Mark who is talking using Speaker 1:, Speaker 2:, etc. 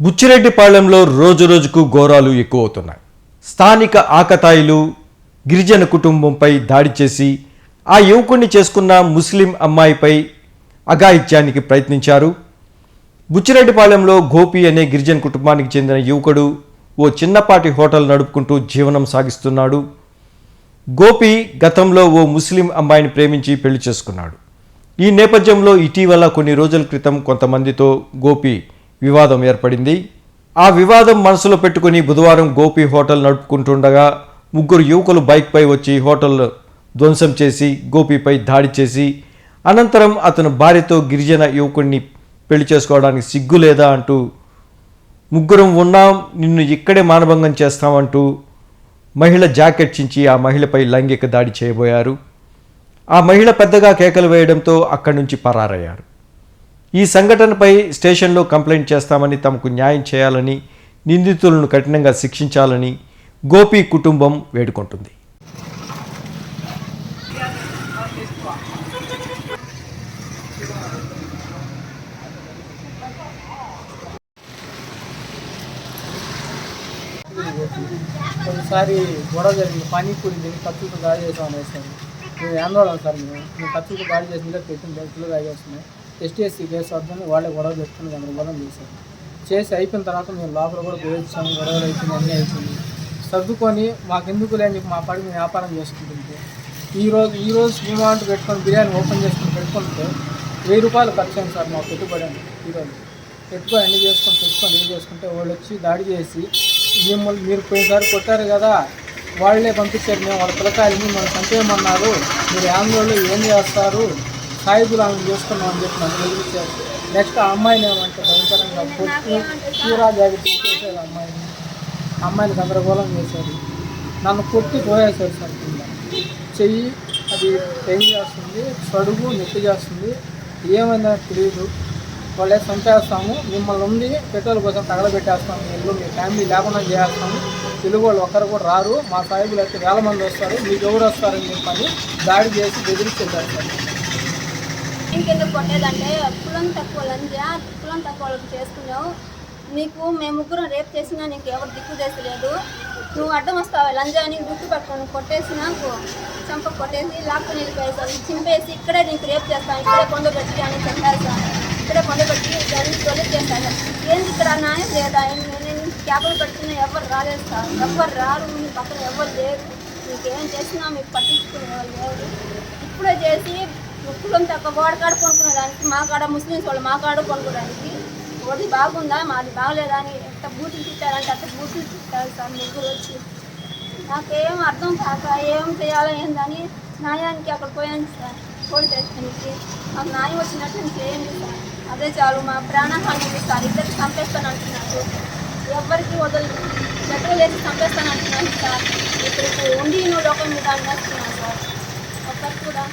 Speaker 1: బుచ్చిరెడ్డిపాళెంలో రోజు రోజుకు ఘోరాలు ఎక్కువవుతున్నాయి. స్థానిక ఆకతాయిలు గిరిజన కుటుంబంపై దాడి చేసి ఆ యువకుణ్ణి చేసుకున్న ముస్లిం అమ్మాయిపై అఘాయిత్యానికి ప్రయత్నించారు. బుచ్చిరెడ్డిపాళెంలో గోపి అనే గిరిజన కుటుంబానికి చెందిన యువకుడు ఓ చిన్నపాటి హోటల్ నడుపుకుంటూ జీవనం సాగిస్తున్నాడు. గోపి గతంలో ఓ ముస్లిం అమ్మాయిని ప్రేమించి పెళ్ళి చేసుకున్నాడు. ఈ నేపథ్యంలో ఇటీవల కొన్ని రోజుల క్రితం కొంతమందితో గోపి వివాదం ఏర్పడింది. ఆ వివాదం మనసులో పెట్టుకుని బుధవారం గోపి హోటల్ నడుపుకుంటుండగా ముగ్గురు యువకులు బైక్పై వచ్చి హోటల్ ధ్వంసం చేసి గోపిపై దాడి చేసి అనంతరం అతను భార్యతో గిరిజన యువకుడిని పెళ్ళి చేసుకోవడానికి సిగ్గు లేదా అంటూ ముగ్గురం ఉన్నాం నిన్ను ఇక్కడే మానభంగం చేస్తామంటూ మహిళ జాకెట్ చించి ఆ మహిళపై లైంగిక దాడి చేయబోయారు. ఆ మహిళ పెద్దగా కేకలు వేయడంతో అక్కడి నుంచి పరారయ్యారు. ఈ సంఘటనపై స్టేషన్లో కంప్లైంట్ చేస్తామని తమకు న్యాయం చేయాలని నిందితులను కఠినంగా శిక్షించాలని గోపి కుటుంబం వేడుకుంటుంది.
Speaker 2: ఒకసారి గొడవ జరిగింది. పానీపూరి తిని కత్తులతో దాడి చేసాం అనేసారు మేము ఆందోళన సార్ మేము మేము కత్తులతో దాడి చేసిన పెట్టిన బెల్ట్లు చేస్తున్నాయి. ఎస్టీఎస్సీ కేసు వద్దని వాళ్ళే గొడవ పెట్టుకుని గందరగోళం చేశారు. చేసి అయిపోయిన తర్వాత మేము లోపల కూడా పోయించాము గొడవలు అయిపోయింది అన్నీ అయిపోయింది సర్దుకొని మాకెందుకు లేని మా పడికి మేము వ్యాపారం చేసుకుంటుంటే ఈరోజు ఈరోజు ఈ డిమాండ్ పెట్టుకొని బిర్యానీ ఓపెన్ చేసుకొని పెట్టుకుంటే వెయ్యి రూపాయలు ఖర్చు అయింది సార్ మా పెట్టుబడి అని ఈరోజు పెట్టుకొని అన్ని చేసుకొని పెట్టుకొని ఏం చేసుకుంటే వాళ్ళు వచ్చి దాడి చేసి మిమ్మల్ని మీరు పోయినసారి కొట్టారు కదా వాళ్ళే పంపించారు మేము వాళ్ళ పిల్లకాయలు మిమ్మల్ని చంపేయమన్నారు మీరు ఆందోళనలో ఏం చేస్తారు? సాయిబులు ఆమె చేసుకున్నాం అని చెప్పి నన్ను వెలిగించారు నెక్స్ట్ ఆ అమ్మాయిని ఏమంటే భయంకరంగా పొట్టి చీరా జాకెట్ చేసేది అమ్మాయిని. అమ్మాయిని గందరగోళం చేశారు. నన్ను కొట్టి పోయేశారు సార్ కింద చెయ్యి అది పెయిన్ చేస్తుంది సడుగు నొప్పి చేస్తుంది. ఏమైందో తెలియదు వాళ్ళే చంపేస్తాము మిమ్మల్ని ఉంది పెట్రోల్ కోసం తగలబెట్టేస్తాము. ఇల్లు మీ ఫ్యామిలీ లేకుండా చేస్తాము. తెలుగు వాళ్ళు ఒక్కరు కూడా రారు. మా సాయిబులు అయితే వేల మంది వస్తారు. మీకు ఎవరు వస్తారని చెప్పని దాడి చేసి బెదిరిస్తారు సార్
Speaker 3: ఇంకెందుకు కొట్టేదంటే కులం తక్కువ లంజా కులం తక్కువ వాళ్ళకి చేసుకున్నావు. నీకు మేము ముగ్గురం రేపు చేసినా నీకు ఎవరు దిక్కు చేసలేదు నువ్వు అడ్డం వస్తావు లంజా నీకు గుర్తు పట్టుకొని కొట్టేసి నాకు చంప కొట్టేసి లాక్కుని వెళ్ళిపోయేసాను చింపేసి ఇక్కడే నీకు రేపు చేస్తాను ఇక్కడే కొండ పెట్టి అని చెప్పేస్తాను ఇక్కడే పొందబెట్టి దాన్ని తొలి చేస్తాను ఏంది ఇక్కడ న్యాయం లేదా? నేను క్యాబులు పెట్టుకున్నా ఎవరు రాలేదు సార్. ఎవరు రారు? మీ పక్కన ఎవరు లేరు? నీకేం చేసినా మీకు పట్టించుకునే వాళ్ళు లేరు ఇప్పుడే చేసి కులం తక్కువ వాడి కాడ కొనుక్కునే దానికి మా కాడ ముస్లిమ్స్ వాళ్ళు మా కాడ కొనుక్కోడానికి ఒకటి బాగుందా? మాది బాగలేదా అని ఎంత బూతులు తిట్టారంటే అంత బూతులు తిట్టారు సార్ ముగ్గురు వచ్చి. నాకేం అర్థం కాక ఏం చేయాలో ఏందని న్యాయానికి అక్కడ పోయాను సార్. పోలీస్ స్టేషన్కి మాకు న్యాయం వచ్చినట్టు చేయండి సార్. అదే చాలు మా ప్రాణహాని సార్. ఇద్దరికి చంపేస్తాను అంటున్నారు. ఎవరికి వదలు దగ్గర లేచి చంపేస్తాను అంటున్నాను సార్. ఇప్పుడు ఉండి నువ్వు లోకం మీద అనేస్తున్నాను సార్. ఒక్కరు కూడా